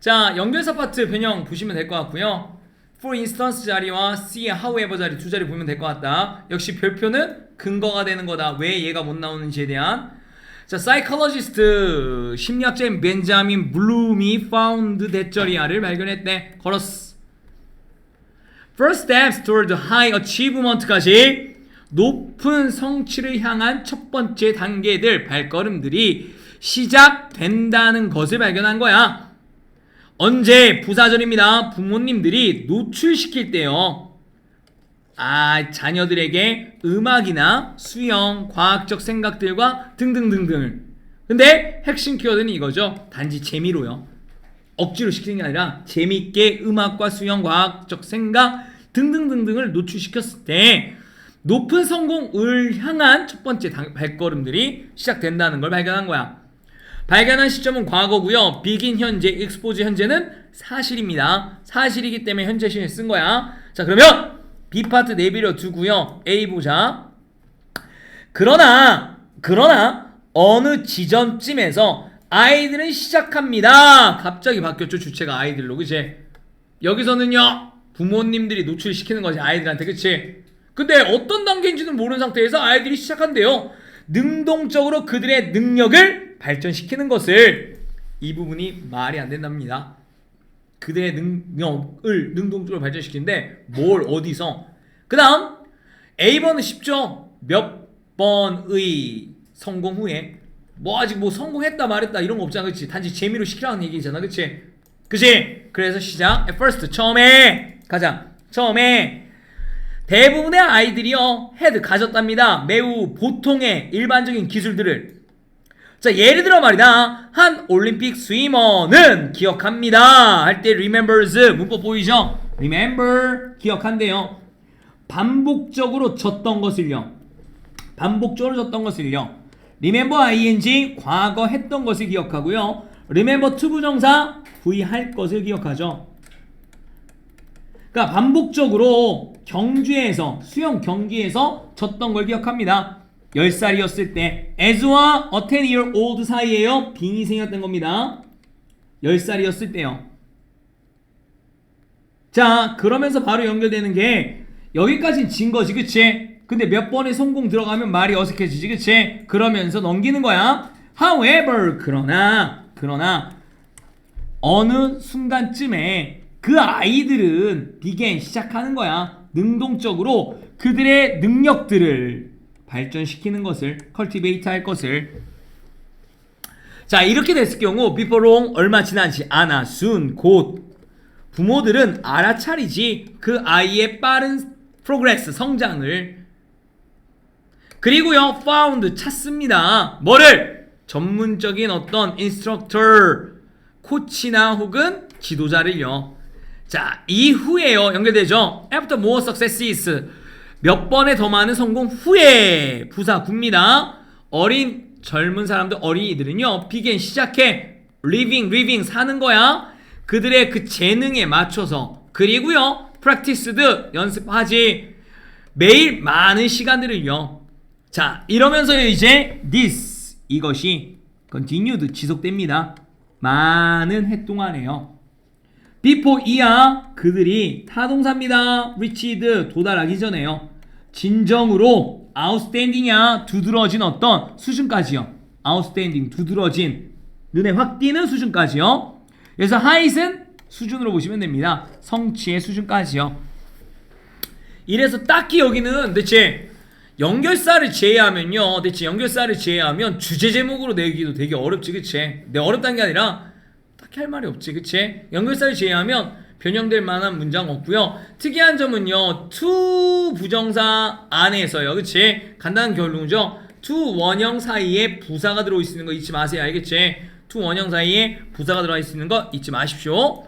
자, 연결사 파트 변형 보시면 될 것 같고요. for instance 자리와 see however 자리 두 자리 보면 될 것 같다. 역시 별표는 근거가 되는 거다. 왜 얘가 못 나오는지에 대한. 자, psychologist 심리학자인 벤자민 블룸이 found 대절이야를 발견했대. 걸었어. First steps toward high achievement까지 높은 성취를 향한 첫 번째 단계들 발걸음들이 시작된다는 것을 발견한 거야. 언제 부사절입니다. 부모님들이 노출시킬 때요. 아, 자녀들에게 음악이나 수영, 과학적 생각들과 등등등등을. 근데 핵심 키워드는 이거죠. 단지 재미로요. 억지로 시키는 게 아니라 재밌게 음악과 수영, 과학적 생각 등등등등을 노출시켰을 때 높은 성공을 향한 첫 번째 당- 발걸음들이 시작된다는 걸 발견한 거야. 발견한 시점은 과거고요. 비긴 현재, 익스포즈 현재는 사실입니다. 사실이기 때문에 현재 시에 쓴 거야. 자, 그러면 B 파트 내비려 두고요. A 보자. 그러나 그러나 어느 지점쯤에서 아이들은 시작합니다. 갑자기 바뀌었죠. 주체가 아이들로. 그치? 여기서는요. 부모님들이 노출시키는 것이 아이들한테. 그치? 근데 어떤 단계인지는 모르는 상태에서 아이들이 시작한대요. 능동적으로 그들의 능력을 발전시키는 것을 이 부분이 말이 안 된답니다. 그들의 능력을 능동적으로 발전시키는데 뭘 어디서? 그 다음 A번은 쉽죠 몇 번의 성공 후에 뭐 아직 뭐 성공했다 말했다 이런 거 없잖아. 그치? 단지 재미로 시키라는 얘기잖아. 그치? 그치? 그래서 시작. At first 처음에 가자. 처음에 대부분의 아이들이요 헤드 가졌답니다. 매우 보통의 일반적인 기술들을 자 예를 들어 말이다. 한 올림픽 스위머는 기억합니다. 할 때 remembers 문법 보이죠? remember 기억한대요. 반복적으로 졌던 것을요. 반복적으로 졌던 것을요. remember ing 과거 했던 것을 기억하고요. remember to 부정사 V 할 것을 기억하죠. 그러니까 반복적으로 경주에서 수영 경기에서 졌던 걸 기억합니다. 10살이었을 때 as와 a 10 year old 사이에요. 빙이 생겼던 겁니다. 10살이었을 때요. 자, 그러면서 바로 연결되는 게 여기까지는 진 거지, 그치? 근데 몇 번의 성공 들어가면 말이 어색해지지, 그치? 그러면서 넘기는 거야. However, 그러나, 그러나, 어느 순간쯤에 그 아이들은 비겐 시작하는 거야. 능동적으로 그들의 능력들을 발전시키는 것을 컬티베이트 할 것을. 자 이렇게 됐을 경우 before long 얼마 지나지 않아 soon 곧 부모들은 알아차리지 그 아이의 빠른 프로그레스 성장을. 그리고요 found 찾습니다. 뭐를? 전문적인 어떤 인스트럭터 코치나 혹은 지도자를요. 자 이후에요 연결되죠? After more successes 몇 번의 더 많은 성공 후에 부사 굽니다. 어린 젊은 사람들 어린이들은요 비겐 시작해 living 사는 거야. 그들의 그 재능에 맞춰서. 그리고요 practiced 연습하지. 매일 많은 시간들을요. 자 이러면서 이제 this 이것이 continued 지속됩니다. 많은 해 동안에요 before 이하 그들이 타동사입니다. reached 도달하기 전에요. 진정으로 outstanding이야 두드러진 어떤 수준까지요. outstanding 두드러진 눈에 확 띄는 수준까지요. 그래서 high은 수준으로 보시면 됩니다. 성취의 수준까지요. 이래서 딱히 여기는 대체 연결사를 제외하면요. 대체 연결사를 제외하면 주제 제목으로 내기도 되게 어렵지, 그치? 내 어렵다는 게 아니라 딱히 할 말이 없지, 그치? 연결사를 제외하면 변형될 만한 문장 없고요. 특이한 점은요, to 부정사 안에서요, 그치? 간단한 결론이죠. to 원형 사이에 부사가 들어있는 거 잊지 마세요, 알겠지? to 원형 사이에 부사가 들어있는 거 잊지 마십시오.